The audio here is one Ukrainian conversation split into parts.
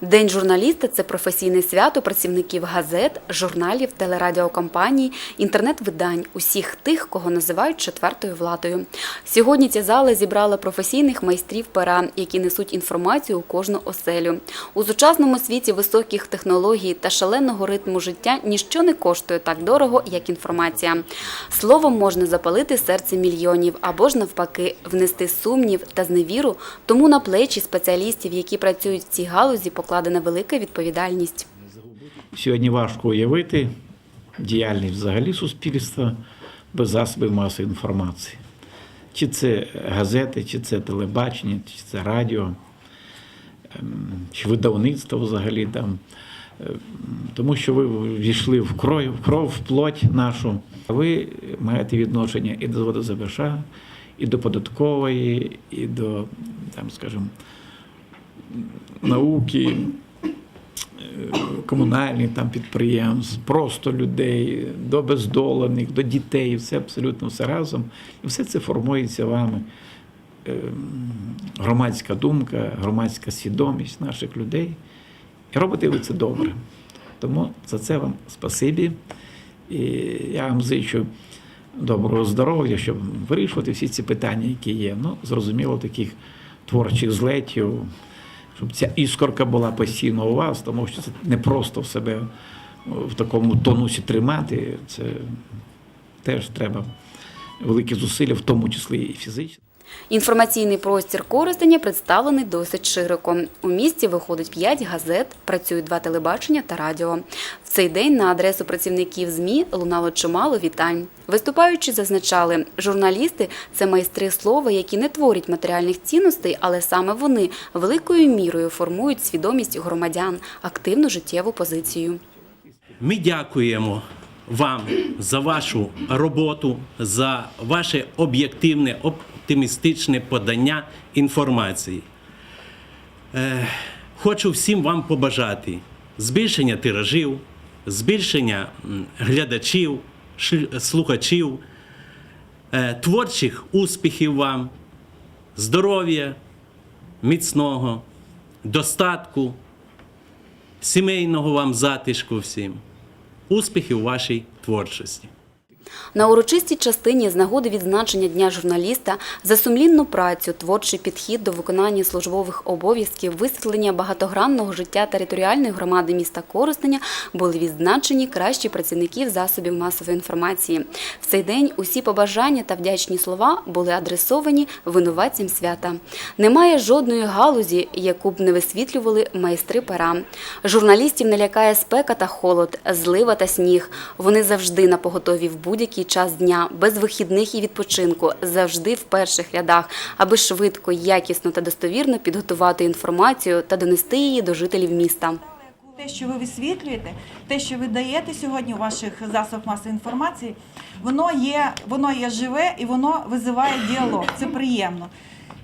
День журналіста це професійне свято працівників газет, журналів, телерадіокомпаній, інтернет-видань, усіх тих, кого називають четвертою владою. Сьогодні ця зала зібрала професійних майстрів пера, які несуть інформацію у кожну оселю. У сучасному світі високих технологій та шаленого ритму життя ніщо не коштує так дорого, як інформація. Словом можна запалити серце мільйонів або ж навпаки внести сумнів та зневіру. Тому на плечі спеціалістів, які працюють в цій галузі, покладена велика відповідальність. Сьогодні важко уявити діяльність взагалі суспільства без засобів масової інформації. Чи це газети, чи це телебачення, чи це радіо, ем, чи видавництво взагалі там. Ем, Тому що ви війшли в кров, в кров, в плоть нашу. Ви маєте відношення і до ЗБШ, і до податкової, і до, там, скажімо, науки, комунальних там підприємств, просто людей, до бездолених, до дітей, все абсолютно все разом. І все це формується вами. Ем, Громадська думка, громадська свідомість наших людей. І робите ви це добре. Тому за це вам спасибі. І я вам зичу доброго здоров'я, щоб вирішувати всі ці питання, які є. Ну, зрозуміло, таких творчих злетів, щоб ця іскорка була постійно у вас, тому що це не просто в себе в такому тонусі тримати. Це теж треба великі зусилля, в тому числі і фізичні. Інформаційний простір Коростеня представлений досить широко. У місті виходить 5 газет, працюють два телебачення та радіо. В цей день на адресу працівників ЗМІ лунало чимало вітань. Виступаючи, зазначали, журналісти це майстри слова, які не творять матеріальних цінностей, але саме вони великою мірою формують свідомість громадян, активну життєву позицію. Ми дякуємо вам за вашу роботу, за ваше об'єктивне, оптимістичне подання інформації. Е, Хочу всім вам побажати збільшення тиражів, збільшення глядачів, слухачів, е, творчих успіхів вам, здоров'я, міцного, достатку, сімейного вам затишку всім успіхів у вашій творчості. На урочистій частині з нагоди відзначення Дня журналіста за сумлінну працю, творчий підхід до виконання службових обов'язків, висвітлення багатогранного життя територіальної громади міста Коростеня були відзначені кращі працівників засобів масової інформації. В цей день усі побажання та вдячні слова були адресовані винуватцям свята. Немає жодної галузі, яку б не висвітлювали майстри пера. Журналістів не лякає спека та холод, злива та сніг. Вони завжди на поготові в будь-який час дня, без вихідних і відпочинку, завжди в перших рядах, аби швидко, якісно та достовірно підготувати інформацію та донести її до жителів міста. Те, що ви висвітлюєте, те, що ви даєте сьогодні у ваших засобах масової інформації, воно є, воно є живе і воно визиває діалог. Це приємно.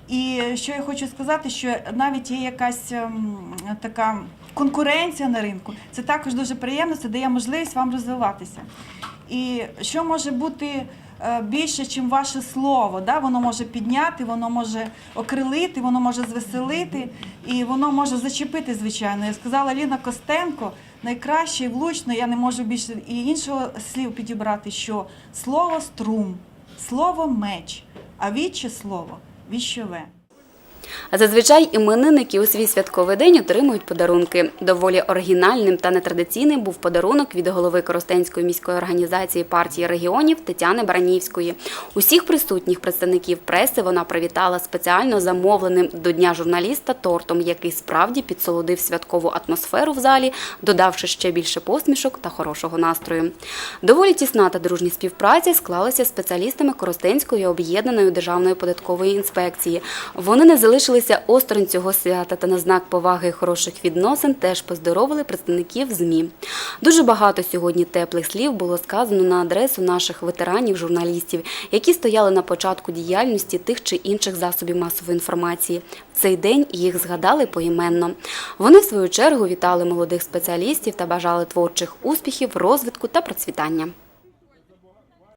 І що я хочу сказати, що навіть є якась ем, така конкуренція на ринку. Це також дуже приємно, це дає можливість вам розвиватися. І що може бути е, більше, ніж ваше слово? Да? Воно може підняти, воно може окрилити, воно може звеселити і воно може зачепити, звичайно. Я сказала Ліна Костенко, найкраще і влучно, я не можу більше і іншого слів підібрати, що слово струм, слово меч, а віче слово віщове. Зазвичай іменинники у свій святковий день отримують подарунки. Доволі оригінальним та нетрадиційним був подарунок від голови Коростенської міської організації партії регіонів Тетяни Баранівської. Усіх присутніх представників преси вона привітала спеціально замовленим до Дня журналіста тортом, який справді підсолодив святкову атмосферу в залі, додавши ще більше посмішок та хорошого настрою. Доволі тісна та дружня співпраця склалася з спеціалістами Коростенської об'єднаної державної податкової інспекції. Вони не залишилися осторонь цього свята та на знак поваги і хороших відносин теж поздоровили представників ЗМІ. Дуже багато сьогодні теплих слів було сказано на адресу наших ветеранів-журналістів, які стояли на початку діяльності тих чи інших засобів масової інформації. В цей день їх згадали поіменно. Вони, в свою чергу, вітали молодих спеціалістів та бажали творчих успіхів, розвитку та процвітання.